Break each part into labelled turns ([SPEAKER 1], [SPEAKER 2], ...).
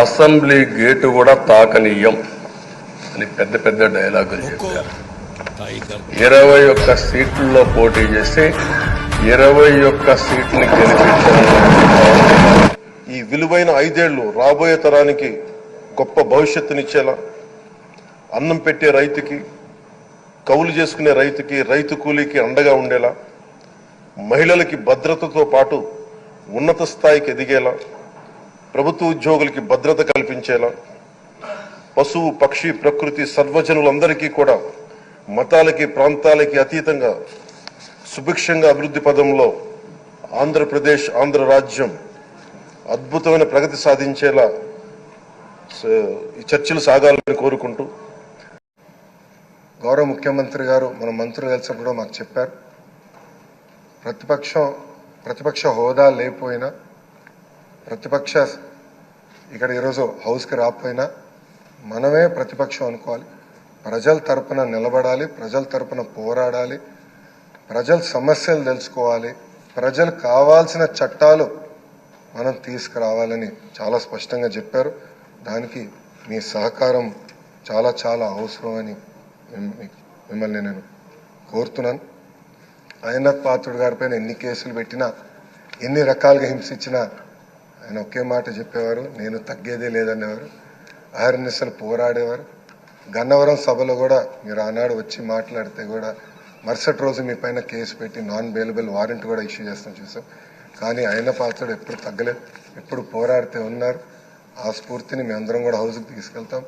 [SPEAKER 1] Assembly gate కూడా తాకనీయం అని పెద్ద పెద్ద డైలాగులు చెప్పారు. ఇరవై ఒక్క సీట్లలో పోటీ చేసి ఇరవై ఒక్క సీట్ని గెలిపించారు.
[SPEAKER 2] ఈ విలువైన ఐదేళ్ళు రాబోయే తరానికి గొప్ప భవిష్యత్తునిచ్చేలా అన్నం పెట్టే రైతుకి కౌలు చేసుకునే రైతుకి రైతు కూలీకి అండగా ఉండేలా మహిళలకి భద్రతతో పాటు ఉన్నత స్థాయికి ఎదిగేలా ప్రభుత్వ ఉద్యోగులకి భద్రత కల్పించేలా పశువు పక్షి ప్రకృతి సర్వజనులందరికీ కూడా మతాలకి ప్రాంతాలకి అతీతంగా సుభిక్షంగా అభివృద్ధి పదంలో ఆంధ్రప్రదేశ్ ఆంధ్ర రాజ్యం అద్భుతమైన ప్రగతి సాధించేలా ఈ చర్చలు సాగాలని కోరుకుంటూ.
[SPEAKER 3] గౌరవ ముఖ్యమంత్రి గారు మన మంత్రులు కలిసినప్పుడు మాకు చెప్పారు. ప్రతిపక్షం ప్రతిపక్ష హోదా లేకపోయినా ప్రతిపక్ష ఇక్కడ ఈరోజు హౌస్కి రాకపోయినా మనమే ప్రతిపక్షం అనుకోవాలి. ప్రజల తరపున నిలబడాలి ప్రజల తరపున పోరాడాలి ప్రజల సమస్యలు తెలుసుకోవాలి ప్రజలు కావాల్సిన చట్టాలు మనం తీసుకురావాలని చాలా స్పష్టంగా చెప్పారు. దానికి మీ సహకారం చాలా చాలా అవసరం అని మిమ్మల్ని నేను కోరుతున్నాను. అయ్యనాథ్ పాత్రుడు గారిపైన ఎన్ని కేసులు పెట్టినా ఎన్ని రకాలుగా హింసించినా ఆయన ఒకే మాట చెప్పేవారు నేను తగ్గేదే లేదనేవారు అహర్నిశలు పోరాడేవారు. గన్నవరం సభలో కూడా మీరు ఆనాడు వచ్చి మాట్లాడితే కూడా మరుసటి రోజు మీ పైన కేసు పెట్టి నాన్ బెయిలబుల్ వారెంట్ కూడా ఇష్యూ చేస్తాం చూసాం. కానీ ఆయన పాత్రుడు ఎప్పుడు తగ్గలేదు. ఎప్పుడు పోరాడితే ఉన్నారు. ఆ స్ఫూర్తిని మేము అందరం కూడా హౌస్కి తీసుకెళ్తాం.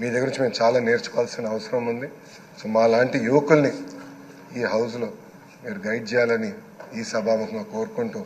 [SPEAKER 3] మీ దగ్గర నుంచి మేము చాలా నేర్చుకోవాల్సిన అవసరం ఉంది. సో మా లాంటి యువకుల్ని ఈ హౌస్లో మీరు గైడ్ చేయాలని ఈ సభాముఖంగా కోరుకుంటూ